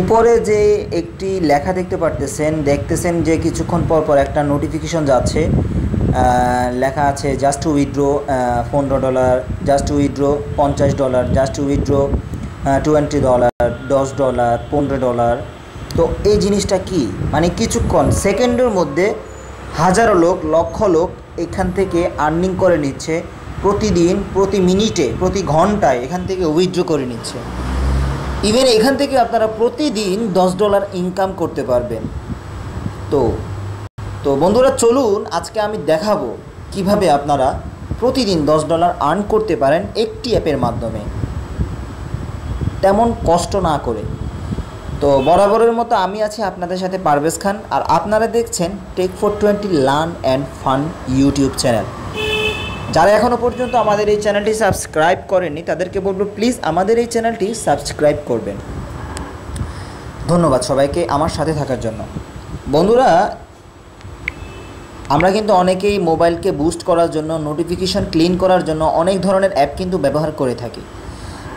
উপরে যে একটি লেখা দেখতে পারতেছেন, দেখতেছেন যে কিছুক্ষণ পর পর একটা নোটিফিকেশন যাচ্ছে। লেখা আছে জাস্ট টু উইথড্রো পনেরো ডলার জাস্ট টু উইথড্রো পঞ্চাশ dollar just to withdraw twenty dollar দশ ডলার পনেরো ডলার তো এই জিনিসটা কি? মানে কিছুক্ষণ, সেকেন্ডের মধ্যে হাজারো লোক, লক্ষ লোক এখান থেকে আর্নিং করে নিচ্ছে। প্রতিদিন, প্রতি মিনিটে প্রতি ঘন্টায় এখান থেকে উইথড্র করে নিচ্ছে। ইভেন এখান থেকে আপনারা প্রতিদিন দশ ডলার ইনকাম করতে পারবেন। তো তো বন্ধুরা চলুন আজকে আমি দেখাবো কীভাবে আপনারা প্রতিদিন দশ ডলার আর্ন করতে পারেন একটি অ্যাপের মাধ্যমে। তেমন কষ্ট না করে। তো বরাবরের মতো আমি আছি আপনাদের সাথে পারভেজ খান, আর আপনারা দেখছেন tech four twenty learn and fun YouTube channel যারা এখনও পর্যন্ত আমাদের এই চ্যানেলটি সাবস্ক্রাইব করেননি, তাদেরকে বলব প্লিজ আমাদের এই চ্যানেলটি সাবস্ক্রাইব করবেন। ধন্যবাদ সবাইকে আমার সাথে থাকার জন্য। বন্ধুরা, আমরা কিন্তু অনেকেই মোবাইলকে বুস্ট করার জন্য নোটিফিকেশান ক্লিন করার জন্য অনেক ধরনের অ্যাপ কিন্তু ব্যবহার করে থাকি।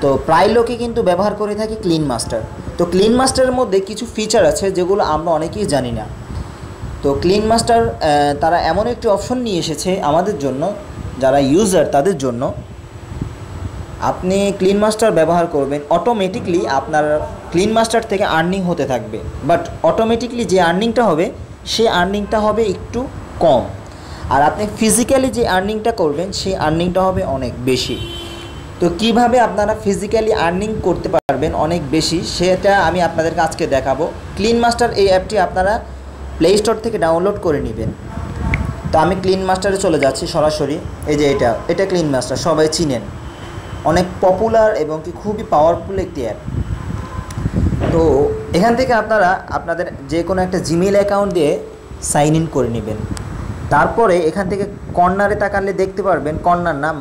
তো প্রায় লোকে কিন্তু ব্যবহার করে থাকি ক্লিন মাস্টার তো ক্লিন মাস্টারের মধ্যে কিছু ফিচার আছে যেগুলো আমরা অনেকেই জানি না। তো ক্লিন মাস্টার তারা এমন একটি অপশন নিয়ে এসেছে আমাদের জন্য যারা ইউজার তাদের জন্য আপনি ক্লিন মাস্টার ব্যবহার করবেন অটোমেটিকলি আপনার ক্লিন মাস্টার থেকে আর্নিং হতে থাকবে। বাট অটোমেটিকলি যে আর্নিংটা হবে, সে আর্নিংটা হবে একটু কম। আর আপনি ফিজিক্যালি যে আর্নিংটা করবেন সেই আর্নিংটা হবে অনেক বেশি। তো কীভাবে আপনারা ফিজিক্যালি আর্নিং করতে পারবেন অনেক বেশি, সেটা আমি আপনাদেরকে আজকে দেখাবো। ক্লিন মাস্টার এই অ্যাপটি আপনারা প্লে স্টোর থেকে ডাউনলোড করে নেবেন। তো আমি ক্লিন মাস্টারে চলে যাচ্ছি সরাসরি। এই যে এটা এটা ক্লিন মাস্টার সবাই চিনেন। অনেক পপুলার এবং কি খুবই পাওয়ারফুল একটি অ্যাপ তো এখান থেকে আপনারা আপনাদের যে কোনো একটা জিমেল অ্যাকাউন্ট দিয়ে সাইন ইন করে নেবেন। তারপরে এখান থেকে কর্নারে তাকালে দেখতে পারবেন, কর্নার না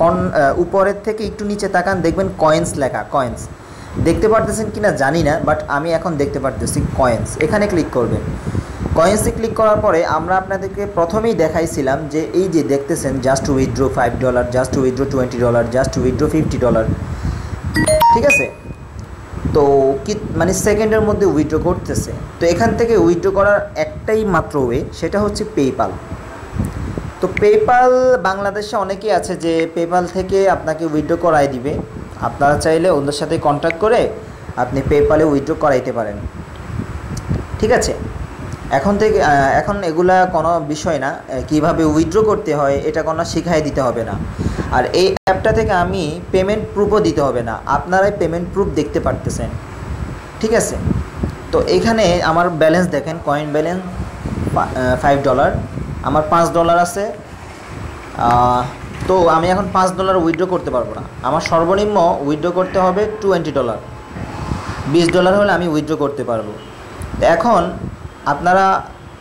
কর্ন উপরের থেকে একটু নিচে তাকান, দেখবেন কয়েন্স লেখা কয়েন্স দেখতে পারতেছেন কি না জানি না বাট আমি এখন দেখতে পারতেছি কয়েন্স এখানে ক্লিক করবেন। কয়েন্সে ক্লিক করার পরে আমরা আপনাদেরকে প্রথমেই দেখাইছিলাম যে এই যে দেখতেছেন just withdraw five dollar just withdraw twenty dollar just withdraw fifty dollar ঠিক আছে? তো কি মানে সেকেন্ডের মধ্যে উইথড্র করতেছে। তো এখান থেকে উইথড্র করার একটাই মাত্র ওয়ে সেটা হচ্ছে পেপাল তো পেপাল বাংলাদেশে অনেকেই আছে যে পেপাল থেকে আপনাকে উইথড্র করাই দিবে। আপনারা চাইলে ওদের সাথে কন্ট্যাক্ট করে আপনি পেপালে উইথড্র করাইতে পারেন। ঠিক আছে? এখন থেকে এখন এগুলা কোনো বিষয় না কীভাবে উইথড্র করতে হয়, এটা কোনো শিখাই দিতে হবে না। আর এই অ্যাপটা থেকে আমি পেমেন্ট প্রুফও দিতে হবে না, আপনারাই পেমেন্ট প্রুফ দেখতে পারতেছেন, ঠিক আছে? তো এখানে আমার ব্যালেন্স দেখেন কয়েন ব্যালেন্স ফাইভ ডলার আমার পাঁচ ডলার আছে তো আমি এখন পাঁচ ডলার উইথড্র করতে পারব না। আমার সর্বনিম্ন উইথড্র করতে হবে টোয়েন্টি ডলার বিশ ডলার হলে আমি উইথড্র করতে পারব। এখন আপনারা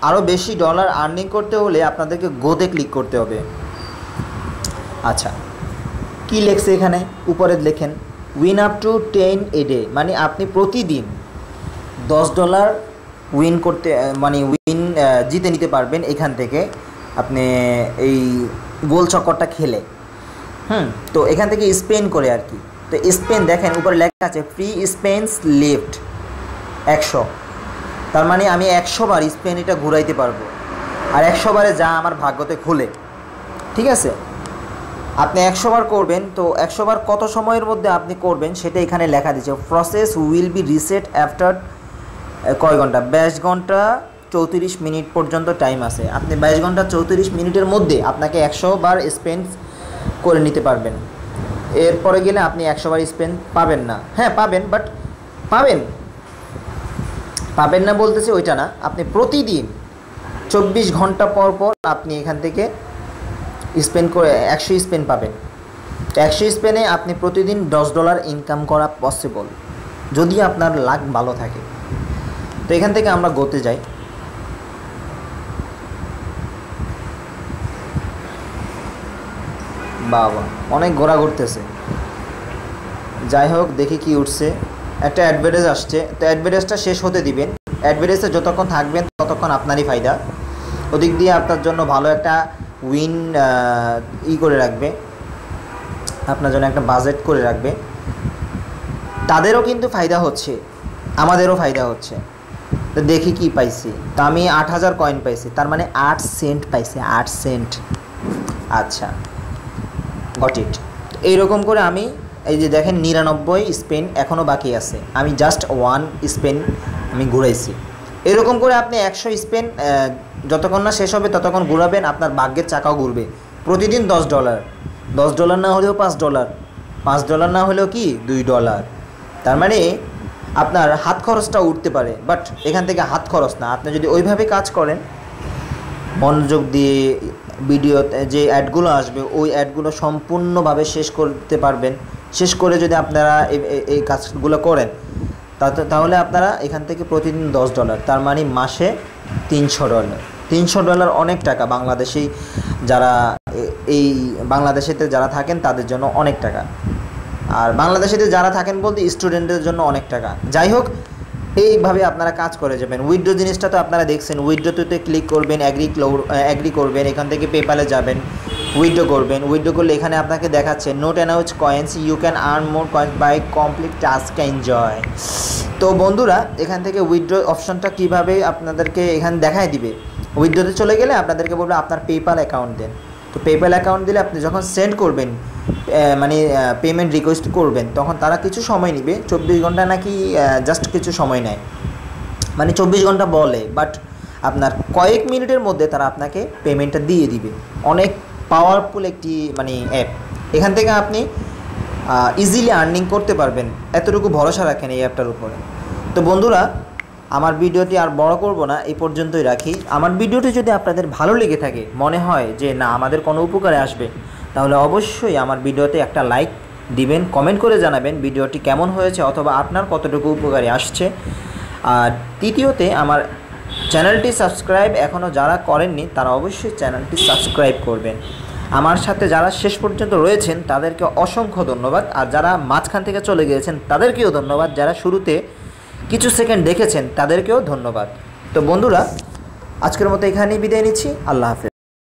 আরও বেশি ডলার আর্নিং করতে হলে আপনাদেরকে গোতে ক্লিক করতে হবে। আচ্ছা কি লেখছে এখানে? উপরে লেখেন win up to ten a day মানে আপনি প্রতিদিন দশ ডলার উইন করতে মানে উইন জিতে নিতে পারবেন এখান থেকে আপনি এই গোল চক্করটা খেলে। হুম, তো এখান থেকে স্পেন করে আর কি। তো স্পেন দেখেন, উপরে লেখা আছে ফ্রি স্পেন্স লিফট একশো। তার মানে আমি একশো বার স্পেন এটা ঘুরাইতে পারব। আর একশো বারে যা আমার ভাগ্যতে খুলে। ঠিক আছে? আপনি একশো বার করবেন, তো একশো বার কত সময়ের মধ্যে আপনি করবেন সেটা এখানে লেখা দিচ্ছে process will be reset after কয় ঘণ্টা? বাইশ ঘণ্টা চৌত্রিশ মিনিট পর্যন্ত টাইম আছে। আপনি বাইশ ঘণ্টা চৌত্রিশ মিনিটের মধ্যে আপনাকে একশো বার স্পেন্ড করে নিতে পারবেন। এরপরে গেলে আপনি একশো বার স্পেন্ড পাবেন না। হ্যাঁ পাবেন বাট পাবেন। পাবেন না বলতেছে ওইটা না। আপনি প্রতিদিন চব্বিশ ঘণ্টা পর পর আপনি এখান থেকে স্পেন করে একশো স্পেন পাবেন। একশো স্পেনে আপনি প্রতিদিন দশ ডলার ইনকাম করা পসিবল যদি আপনার লাক ভালো থাকে। তো এখান থেকে আমরা গোতে যাই। বাবা, অনেক ঘোরা ঘুরতেছে। যাই হোক, দেখি কি উঠছে। একটা অ্যাডভার্টাইজ আসছে। তো অ্যাডভার্টাইজটা শেষ হতে দিবেন। অ্যাডভার্টাইজে যতক্ষণ থাকবেন, ততক্ষণ আপনারই ফায়দা। ওদিক দিয়ে আপনার জন্য ভালো একটা উইন ই করে রাখবে। আপনার জন্য একটা বাজেট করে রাখবে। তাদেরও কিন্তু ফায়দা হচ্ছে। আমাদেরও ফায়দা হচ্ছে। তো দেখি কি পাইছি। তো আমি আট হাজার কয়েন পাইছি। তার মানে আট সেন্ট পাইছি, আট সেন্ট আচ্ছা। গট ইট এইরকম করে আমি এই যে দেখেন নিরানব্বই স্পেন এখনও বাকি আছে। আমি জাস্ট ওয়ান স্পেন আমি ঘুরাইছি। এরকম করে আপনি একশো স্পেন যতক্ষণ না শেষ হবে ততক্ষণ ঘুরাবেন, আপনার ভাগ্যের চাকাও ঘুরবে। প্রতিদিন দশ ডলার দশ ডলার না হলেও পাঁচ ডলার পাঁচ ডলার না হলেও কি? দুই ডলার তার মানে আপনার হাত খরচটা উঠতে পারে বাট এখান থেকে হাত খরচ না। আপনি যদি ওইভাবে কাজ করেন, মনোযোগ দিয়ে ভিডিও যে অ্যাডগুলো আসবে, ওই অ্যাডগুলো সম্পূর্ণভাবে শেষ করতে পারবেন। শেষ করে যদি আপনারা এই- কাজগুলো করেন তাহলে আপনারা এখান থেকে প্রতিদিন দশ ডলার, তার মানে মাসে তিনশো ডলার। তিনশো ডলার অনেক টাকা বাংলাদেশি যারা এই বাংলাদেশেতে যারা থাকেন তাদের জন্য অনেক টাকা। আর বাংলাদেশিতে যারা থাকেন বলতে স্টুডেন্টদের জন্য অনেক টাকা। যাই হোক এইভাবে আপনারা কাজ করে যাবেন। উইড্রো জিনিসটা তো আপনারা দেখছেন। উইড্রোতে ক্লিক করবেন অ্যাগ্রি অ্যাগ্রি করবেন, এখান থেকে পেপালে যাবেন উইড্রো করবেন। উইড্রো করলে এখানে আপনাকে দেখাচ্ছে not enough coins you can earn more coins by complete task enjoy তো বন্ধুরা, এখান থেকে উইড্রো অপশনটা কীভাবে আপনাদেরকে এখানে দেখায় দিবে? উইড্রোতে চলে গেলে আপনাদেরকে বলবে আপনার পেপাল অ্যাকাউন্ট দেন। তো পেপ্যাল অ্যাকাউন্ট দিলে আপনি যখন সেন্ড করবেন মানে পেমেন্ট রিকোয়েস্ট করবেন, তখন তারা কিছু সময় নেবে। চব্বিশ ঘণ্টা নাকি জাস্ট কিছু সময় নেয়। মানে চব্বিশ ঘণ্টা বলে বাট আপনার কয়েক মিনিটের মধ্যে তারা আপনাকে পেমেন্টটা দিয়ে দিবে। অনেক পাওয়ারফুল একটি মানে অ্যাপ এখান থেকে আপনি ইজিলি আর্নিং করতে পারবেন। এতটুকু ভরসা রাখেন এই অ্যাপটার উপরে। তো বন্ধুরা, আমার ভিডিওটি আর বড় করব না, এই পর্যন্তই রাখি। আমার ভিডিওটি যদি আপনাদের ভালো লেগে থাকে, মনে হয় যে না, আমাদের কোনো উপকারে আসবে তাহলে অবশ্যই আমার ভিডিওতে একটা লাইক দিবেন কমেন্ট করে জানাবেন ভিডিওটি কেমন হয়েছে অথবা আপনার কতটুকু উপকারে আসছে। আর তৃতীয়তে, আমার চ্যানেলটি সাবস্ক্রাইব এখনও যারা করেননি, তারা অবশ্যই চ্যানেলটি সাবস্ক্রাইব করবেন। আমার সাথে যারা শেষ পর্যন্ত রয়েছেন, তাদেরকে অসংখ্য ধন্যবাদ। আর যারা মাঝখান থেকে চলে গিয়েছেন, তাদেরকেও ধন্যবাদ। যারা শুরুতে কিছু সেকেন্ড দেখেছেন, তাদেরকেও ধন্যবাদ। তো বন্ধুরা, আজকের মতো এখানেই বিদায় নিচ্ছি। আল্লাহ হাফেজ।